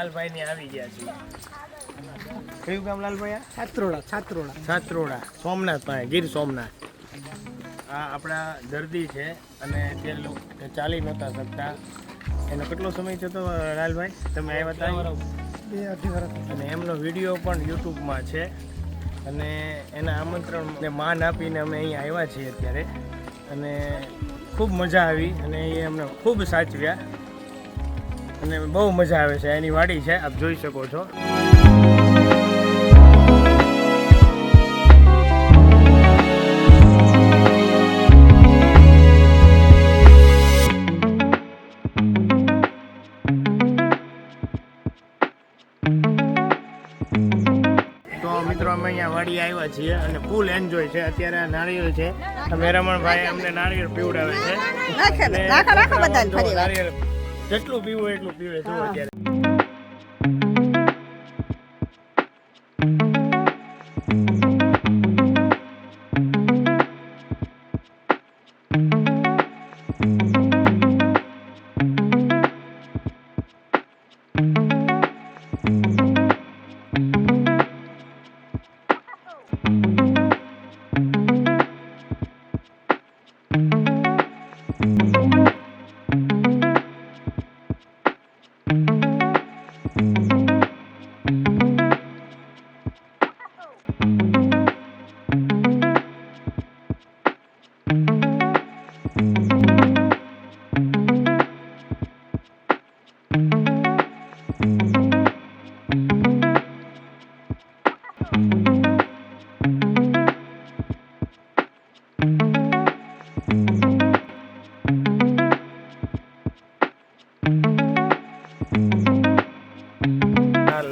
લાલભાઈ ની આવી ગયા છીએ કયું ગામ લાલભાઈ? આ? છાત્રોડા. છાત્રોડા. સાતરોડા સોમનાથ પાસે ગીર સોમનાથ. આ આપણા દર્દી છે અને તે લોકો ચાલી નહોતા શકતા. એનો કેટલો સમય થતો લાલભાઈ? તમે આવ્યા હતા બે અઢી વર્ષ અને એમનો વીડિયો પણ યુટ્યુબમાં છે. અને એના આમંત્રણને માન આપીને અમે અહીંયા આવ્યા છીએ અત્યારે. અને ખૂબ મજા આવી અને એ અમને ખૂબ સાચવ્યા. અને બહુ મજા આવે છે એની વાડી છે આપ જોઈ શકો છો. તો મિત્રો અમે અહીંયા વાડી આવ્યા છીએ અને ફૂલ એન્જોય છે. અત્યારે આ નાળિયેર છે. આ મેરામણભાઈ અમને નાળિયેર પીવડાવે છે. નાળિયેર જેટલું પીવું એટલું પીવે જો અત્યારે.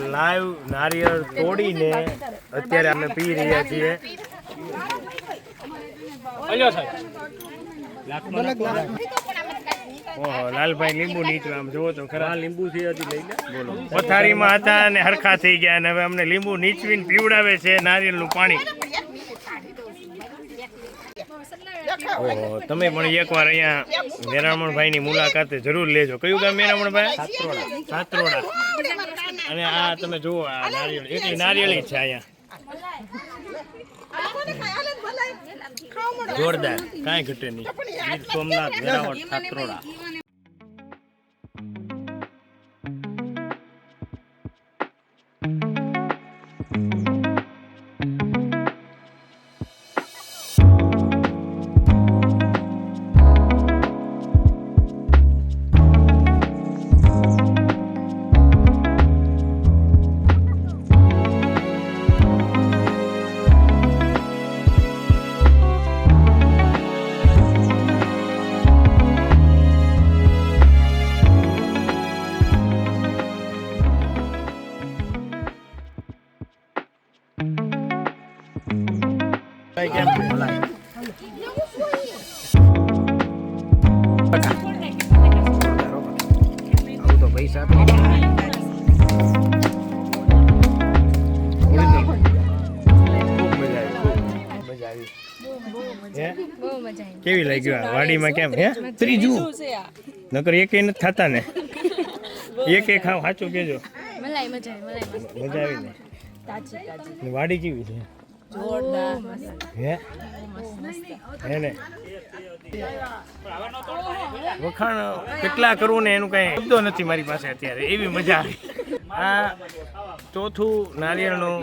લાઈવ નારિયેળ તોડીને અત્યારે અમે પી રહ્યા છીએ. ઓહો લાલભાઈ લીંબુ નીચવા આમ જુઓ તો ખરા. લીંબુ છે હજી લઈ બોલો. પથારીમાં હતા અને હરખા થઈ ગયા અને હવે અમને લીંબુ નીચવીને પીવડાવે છે નારિયેળનું પાણી. ઓહો તમે પણ એકવાર અહીંયા મેરામણભાઈ ની મુલાકાતે જરૂર લેજો. કયું ગામ મેરામણભાઈ? સાત્રોડા. સાત્રોડા અને આ તમે જુઓ આ નારિયેળ. એટલી નારિયેળી છે અહીંયા. જોરદાર. કાંઈ ઘટે નહીં. ગીર સોમનાથ વેરાવળ સાત્રોડા. આવું તો પૈસા? કેવી લાગી આ વાડીમાં કેમ હે? ત્રીજું નકર એક નથી થતા ને. એક એક ખાવ સાચું કેજો. મજા આવી ને. વાડી કેવી છે? જોરદાર. હે? વખાણ કેટલા કરવું ને એનું કઈ શબ્દો નથી મારી પાસે અત્યારે. એવી મજા આવી. આ ચોથું નારિયેળનું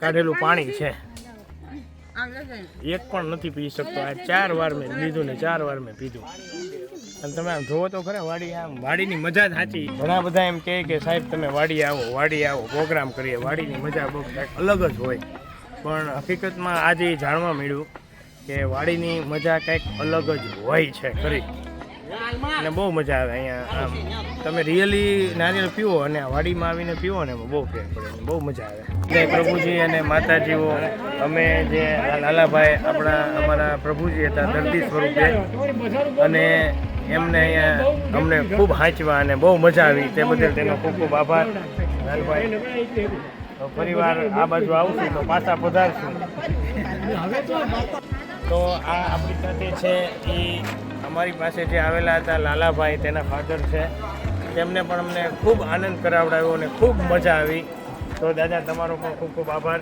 કાઢેલું પાણી છે. એક પણ નથી પી શકતો. આ ચાર વાર મેં લીધું ને ચાર વાર મેં પીધું. અને તમે આમ જોવો તો ખરા વાડી આમ વાડીની મજા જ સાચી. ઘણા બધા એમ કહે કે સાહેબ તમે વાડી આવો વાડી આવો પ્રોગ્રામ કરીએ વાડીની મજા બહુ કંઈક અલગ જ હોય. પણ હકીકતમાં આજે જાણવા મળ્યું કે વાડીની મજા કંઈક અલગ જ હોય છે, ખરી. અને બહુ મજા આવે અહીંયા, આમ, તમે રિયલી નારિયેળ પીવો અને વાડીમાં આવીને પીવો ને બહુ ફેર પડે બહુ મજા આવે. જય પ્રભુજી અને માતાજીઓ, અમે જે લાલાભાઈ આપણા, અમારા પ્રભુજી હતા, ધરતી સ્વરૂપે. અને એમને અહીંયા અમને ખૂબ હાંચવા અને બહુ મજા આવી, તે બદલ તેનો ખૂબ ખૂબ આભાર. લાલભાઈ. તો ફરીવાર આ બાજુ આવશું તો પાછા પધારશું. તો આ આપણી સાથે છે એ અમારી પાસે જે આવેલા હતા લાલાભાઈ, તેના ફાધર છે. તેમને પણ અમને ખૂબ આનંદ કરાવડાવ્યો અને ખૂબ મજા આવી. તો દાદા, તમારો પણ ખૂબ ખૂબ આભાર.